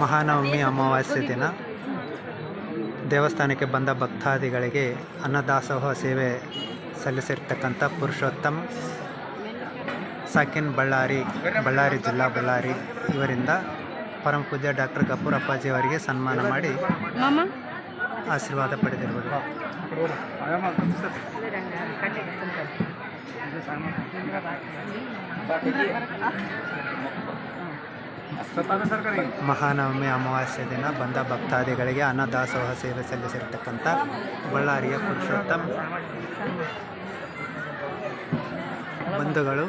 ಮಹಾನವಮಿ ಅಮಾವಾಸ್ಯೆ ದಿನ. ದೇವಸ್ಥಾನಕ್ಕೆ ಬಂದ ಭಕ್ತಾದಿಗಳಿಗೆ ಅನ್ನದಾಸೋಹ ಸೇವೆ ಸಲ್ಲಿಸಿರ್ತಕ್ಕಂಥ ಪುರುಷೋತ್ತಮ್ ಸಾಕಿನ್ ಬಳ್ಳಾರಿ ಬಳ್ಳಾರಿ ಜಿಲ್ಲಾ ಬಳ್ಳಾರಿ ಇವರಿಂದ ಪರಮ ಪೂಜ್ಯ ಡಾಕ್ಟರ್ ಕಪೂರ್ ಅಪ್ಪಾಜಿ ಅವರಿಗೆ ಸನ್ಮಾನ ಮಾಡಿ ಆಶೀರ್ವಾದ ಪಡೆದಿರುವುದು. ಮಹಾನವಮಿ ಅಮಾವಾಸ್ಯ ದಿನ ಬಂದ ಭಕ್ತಾದಿಗಳಿಗೆ ಅನ್ನದಾಸೋಹ ಸೇವೆ ಸಲ್ಲಿಸಿರ್ತಕ್ಕಂಥ ಬಳ್ಳಾರಿಯ ಪುರುಷೋತ್ತಮ್ ಬಂಧುಗಳು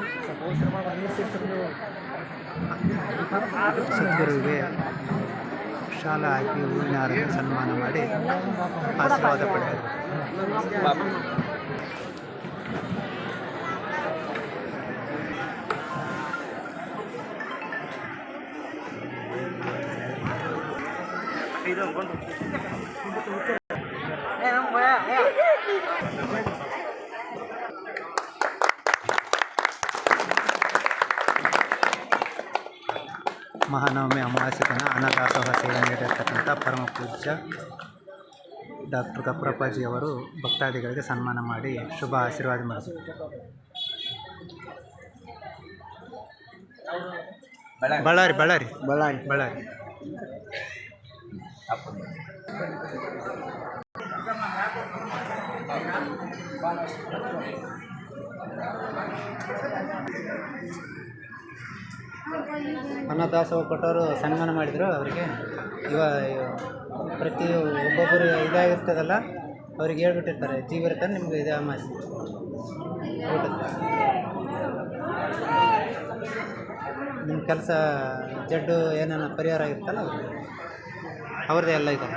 ಸದ್ಗುರುವಿಗೆ ಶಾಲಾ ಹಾಕಿ ಹೂವಿನ ಸನ್ಮಾನ ಮಾಡಿ ಆಶೀರ್ವಾದ ಪಡೆದರು. ಮಹಾನವಮಿ ಅಮಾವಾಸ್ಯ ದಿನ ಅನ್ನದಾಸೋಹ ಸೇವೆ ನೀಡಿರ್ತಕ್ಕಂಥ ಪರಮ ಪೂಜ್ಯ ಡಾಕ್ಟರ್ ಕಪ್ರಪ್ಪಾಜಿಯವರು ಭಕ್ತಾದಿಗಳಿಗೆ ಸನ್ಮಾನ ಮಾಡಿ ಶುಭ ಆಶೀರ್ವಾದ ಮಾಡಿದರು ಬಳ್ಳಾರಿ. ಬಳ್ಳಾರಿ. ಬಳ್ಳಾರಿ. ಬಳ್ಳಾರಿ. ಅನ್ನದಾಸೋಹ ಕೊಟ್ಟವರು ಸನ್ಮಾನ ಮಾಡಿದರು ಅವರಿಗೆ. ಇವ ಪ್ರತಿ ಒಬ್ಬೊಬ್ಬರು ಇದಾಗಿರ್ತದಲ್ಲ, ಅವ್ರಿಗೆ ಹೇಳ್ಬಿಟ್ಟಿರ್ತಾರೆ ಜೀವ ಇರ್ತಾರೆ ನಿಮ್ಗೆ ಇದೇ ಅಮಾಸಿ ನಿಮ್ಮ ಕೆಲಸ ಜಡ್ಡು ಏನೇನೋ ಪರಿಹಾರ ಆಗಿರ್ತಲ್ಲ ಅದು ಅವ್ರದ್ದೇ ಎಲ್ಲ ಇದೆ